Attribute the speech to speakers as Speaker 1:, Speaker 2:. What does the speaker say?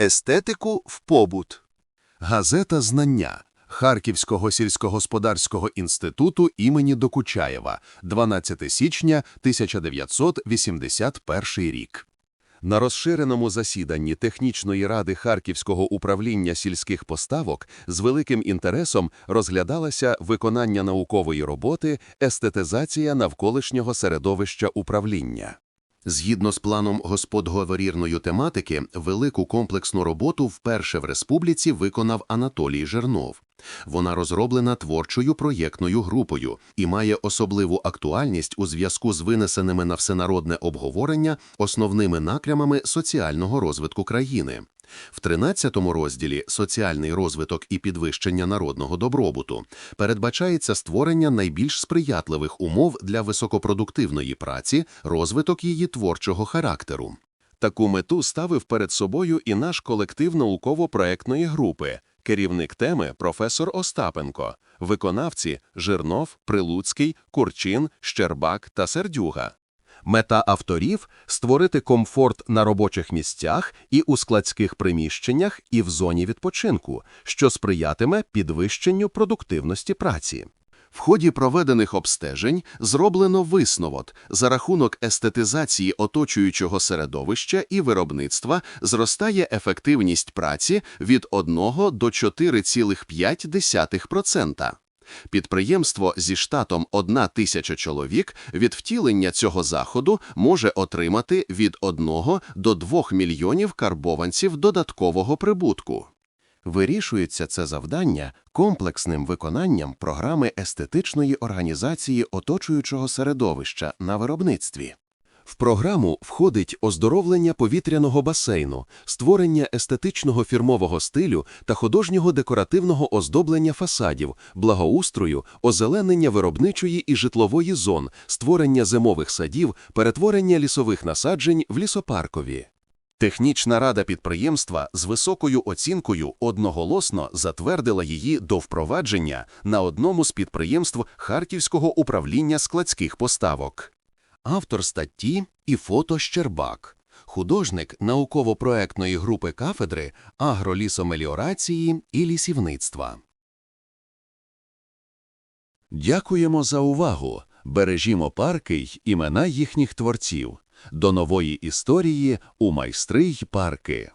Speaker 1: естетику в побут.
Speaker 2: Газета «Знання» Харківського сільськогосподарського інституту імені Докучаєва, 12 січня 1981 рік. На розширеному засіданні Технічної ради Харківського управління сільських поставок з великим інтересом розглядалося виконання наукової роботи «Естетизація навколишнього середовища управління». Згідно з планом господговорірної тематики, велику комплексну роботу вперше в республіці виконав Анатолій Жернов. Вона розроблена творчою проєктною групою і має особливу актуальність у зв'язку з винесеними на всенародне обговорення основними напрямами соціального розвитку країни. В 13 розділі «Соціальний розвиток і підвищення народного добробуту» передбачається створення найбільш сприятливих умов для високопродуктивної праці, розвиток її творчого характеру. Таку мету ставив перед собою і наш колектив науково-проектної групи, керівник теми професор Остапенко, виконавці Жирнов, Прилуцький, Курчин, Щербак та Сердюга. Мета авторів – створити комфорт на робочих місцях і у складських приміщеннях і в зоні відпочинку, що сприятиме підвищенню продуктивності праці. В ході проведених обстежень зроблено висновок за рахунок естетизації оточуючого середовища і виробництва зростає ефективність праці від 1 до 4,5%. Підприємство зі штатом 1 тисяча чоловік від втілення цього заходу може отримати від 1 до 2 мільйонів карбованців додаткового прибутку. Вирішується це завдання комплексним виконанням програми естетичної організації оточуючого середовища на виробництві. В програму входить оздоровлення повітряного басейну, створення естетичного фірмового стилю та художнього декоративного оздоблення фасадів, благоустрою, озеленення виробничої і житлової зон, створення зимових садів, перетворення лісових насаджень в лісопаркові. Технічна рада підприємства з високою оцінкою одноголосно затвердила її до впровадження на одному з підприємств Харківського управління складських поставок. Автор статті і фото Щербак, художник науково-проектної групи кафедри агролісомеліорації і лісівництва. Дякуємо за увагу. Бережімо парки й імена їхніх творців. До нової історії у майстри й парки.